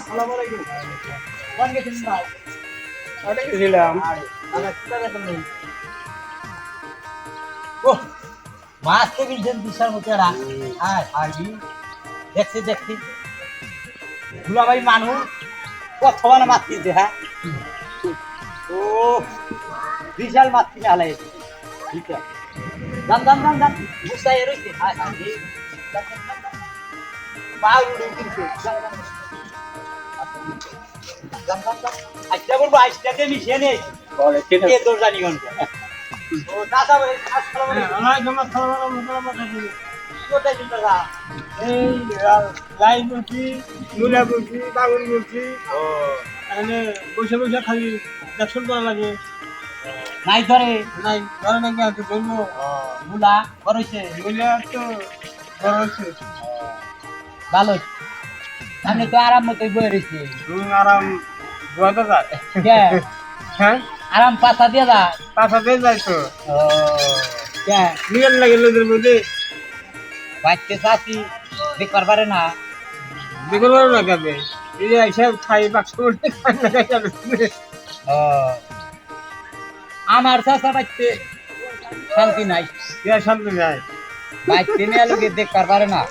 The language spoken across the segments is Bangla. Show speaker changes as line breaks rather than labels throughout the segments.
আসসালামু। আলাইকুম কোন গেছিলেন ভাই?
ওটা গেছিলাম
আরে আমার কি দেখেন নেই ও মাছ তো কিনছেন বিশাল মতো এরা। হ্যাঁ হাড়ি দেখছি দেখছি। দুলা ভাই মানুষ প্রথম না মাছ কিনছে হ্যাঁ? ও বিশাল মাছ কিনে হালাই ঠিক আছে। দাম দাম দাম দাম। বুঝতে রয়েছে হ্যাঁ হ্যাঁ পাউরুটি কিনছে দাম দাম আজকে বলব আজকে মিশিয়ে ও
এখানে বসে বসে খালি দর্শন করা লাগে।
নাই ধরে।
নাই ধরে নাকি আছে ধরবো
মুলা করছে
মূলা তো বড়
ভালো আমি তো আরাম মতো বয়ে রয়েছি।
তুমি যায় হ্যাঁ?
আরাম পাতা দিয়ে দা।
তার সাথে যাই তো নিয়ম লাগে লোকের মধ্যে।
বাচ্চা চাষি দেখবার পারে না।
পারো না কেবে এই যে খাই বাক্স
আমার চাষা বাচ্চে শান্তি নাই।
শান্তি নাই?
বাচ্চে নিয়ে লোকে দেখবার পারে না।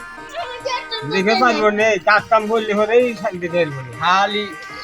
দেখে পারব না কাজ কাম বললে হলেই শান্তি না
খালি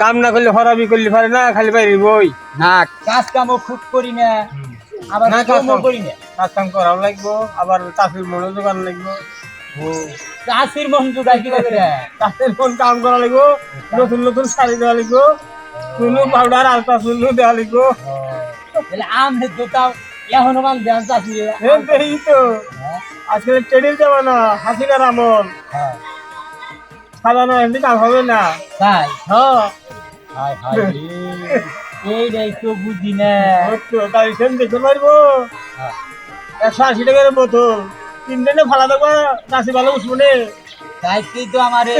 কাম না
করলে
হরাবি করলে পারে না
খালি বাইরে বই।
না কাজ কাম খুব করি না আবার
না
কামও করি না।
কাজ কাম করাও লাগবো আবার চাষের মনও জোগান লাগবো।
চাষির মন জোগাই কি করে
চাষের মন কাম করা লাগবো নতুন নতুন শাড়ি দেওয়া লাগবো চুনু পাউডার আলতা চুনু দেওয়া লাগবো।
তাহলে আম জোতাও এখনও মান দেন চাষি
এই তো হ্যাঁ। আজকে টেডিল জামানা না হাসিনার আমল।
হ্যাঁ।
সাজানো এমনি কাজ হবে না।
তাই?
হ্যাঁ
হায় হায় রে। এইটাই তো বুঝি না।
তাই সেম দেখতে পারব।
হ্যাঁ।
একশো আশি টাকার বোতল। তিনটে না ফালা দেবো নাসি ভালো উঠবো
তাইতেই তো আমারে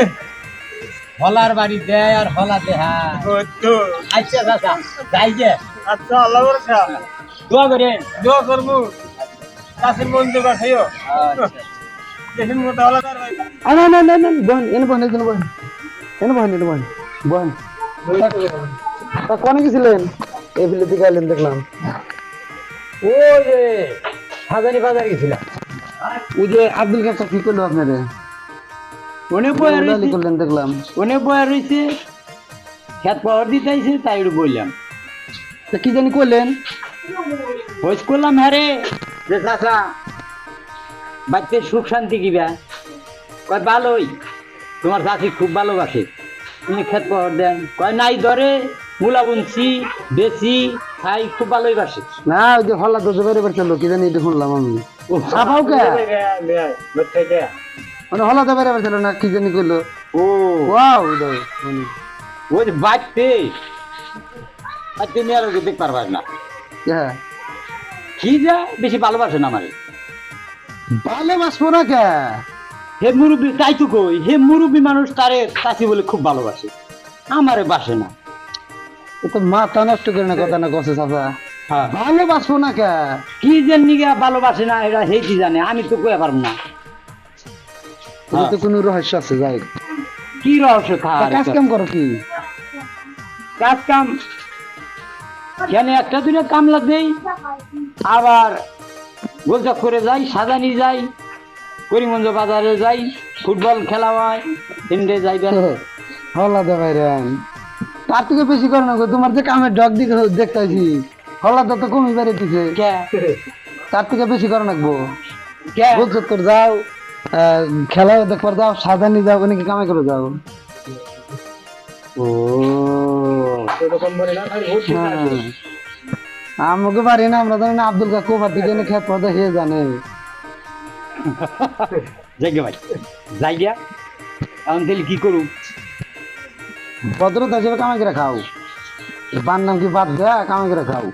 হলার বাড়ি দেয় আর হলা
তো
আচ্ছা চাচা যাই যে
আচ্ছা আল্লাহ
দোয়া করেন।
দোয়া করব। নাসির মন দেবা খাইও
আচ্ছা।
না না না না বোন এনে বোন এনে বোন। এনে বোন এনে বোন বোন। তা কোনে গেছিলেন? এই বিলে দিকে আইলেন দেখলাম।
ওই যে হাজারি বাজার গেছিলাম।
ওই যে আব্দুল কাকা কি করল আপনারে।
রয়েছে
করলেন দেখলাম।
ওনে বয়ে রয়েছে খেত পাওয়ার দিতে আইছে তাই বললাম।
তা কি জানি করলেন?
খোঁজ করলাম হ্যাঁ রে। বাচ্চা সুখ শান্তি কি কিবা? কয় ভালোই। তোমার চাষি খুব ভালোবাসে। তুমি খেত পাওয়ার দেন। কয় নাই ধরে মূলা বুনছি বেশি খাই খুব ভালোই বাসে।
না ওই যে হল্লা তো জোগাড়ে বেড়ছিল কি জানি এটা শুনলাম আমি। সাফাও কে? মানে হল্লা তো বেড়ে বেড়ছিল না কি জানি করল।
ও।
ওয়াও
ওই যে বাচ্চে। বাচ্চে নিয়ে আর দেখতে পারবার না।
হ্যাঁ।
কি যা বেশি ভালোবাসে না আমারে।
ভালোবাসবো না কে?
হে মুরব্বী তাই তো কই হে মুরব্বী মানুষ তারে বলে খুব ভালোবাসে। আমারে বাসে না।
এ তো মাথা নষ্ট করে না কথা না কষে চাচা।
হ্যাঁ।
ভালোবাসবো না কে?
কি যে নিগা ভালোবাসে না হেইটি জানে আমি তো কয়ে পারব না।
এটা তো কোনো রহস্য আছে যাই
কি রহস্য
কাজ কাম করো কি?
কাজ কাম। কেন একটা দুটা কামলা দেই আবার গোলচক করে যাই সাজানি যাই করিমগঞ্জ বাজারে যাই ফুটবল খেলা হয় তিনটে যাই
হল্লা দে ভাইরান তার থেকে বেশি করে না গো, তোমার যে কামের ডগ দিকে দেখতেছি হল্লা তো কমই বেড়ে দিছে
কে?
তার থেকে বেশি করে রাখব
কে?
বলছো তোর যাও খেলাও দেখবার যাও সাজানি যাও নাকি কামে করে যাও।
ও
হ্যাঁ। আমাকে পারি না আমরা জানি না আব্দুল কাকু বাদ দিকে খেত পদে হে জানে।
যাই ভাই যাই গিয়া এখন তাহলে কি করুম?
ভদ্রতা হিসেবে কামে করে খাও। বান নাম কি বাদ দেয়া? কামে করে খাও।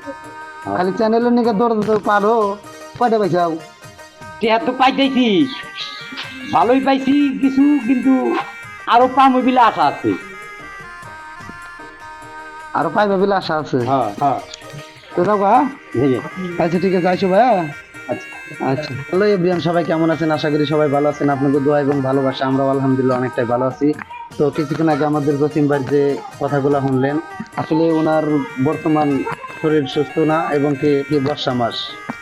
খালি চ্যানেলের নিকে দৌড়াতে পারো কয়টা পাইছাও?
টিয়া তো পাইতেছি। ভালোই পাইছি কিছু কিন্তু আরও পামো বিলে আশা আছে।
আরও পাইবা বলে আশা আছে।
হ্যাঁ হ্যাঁ।
গা আচ্ছা ঠিক আছে আইসো ভাইয়া
আচ্ছা।
আচ্ছা। হ্যালো এভরিয়ান সবাই কেমন আছেন? আশা করি সবাই ভালো আছেন। আপনাদের দোয়া এবং ভালোবাসা আলহামদুলিল্লাহ অনেকটাই ভালো আছি। তো কিছুক্ষণ আগে আমাদের ভাই যে কথাগুলো শুনলেন আসলে ওনার বর্তমান শরীর সুস্থ না এবং কি কি বর্ষা মাস।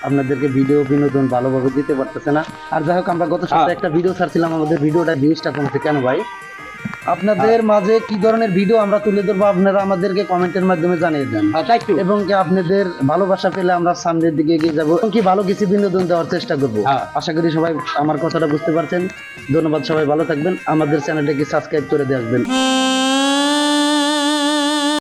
আপনাদেরকে ভিডিও বিনোদন ভালোভাবে দিতে পারতেছে না। আর যাই হোক আমরা গত সপ্তাহে একটা ভিডিও ছাড়ছিলাম। আমাদের ভিডিওটা ভিউজটা কমছে কেন ভাই? আপনাদের মাঝে কি ধরনের ভিডিও আমরা তুলে ধরবো আপনারা আমাদেরকে কমেন্টের মাধ্যমে জানিয়ে দেন।
হ্যাঁ
এবং কি আপনাদের ভালোবাসা পেলে আমরা সামনের দিকে এগিয়ে যাব এবং কি ভালো কিছু বিনোদন দেওয়ার চেষ্টা করব।
হ্যাঁ।
আশা করি সবাই আমার কথাটা বুঝতে পারছেন। ধন্যবাদ সবাই ভালো থাকবেন। আমাদের চ্যানেলটাকে সাবস্ক্রাইব করে দিয়ে আসবেন।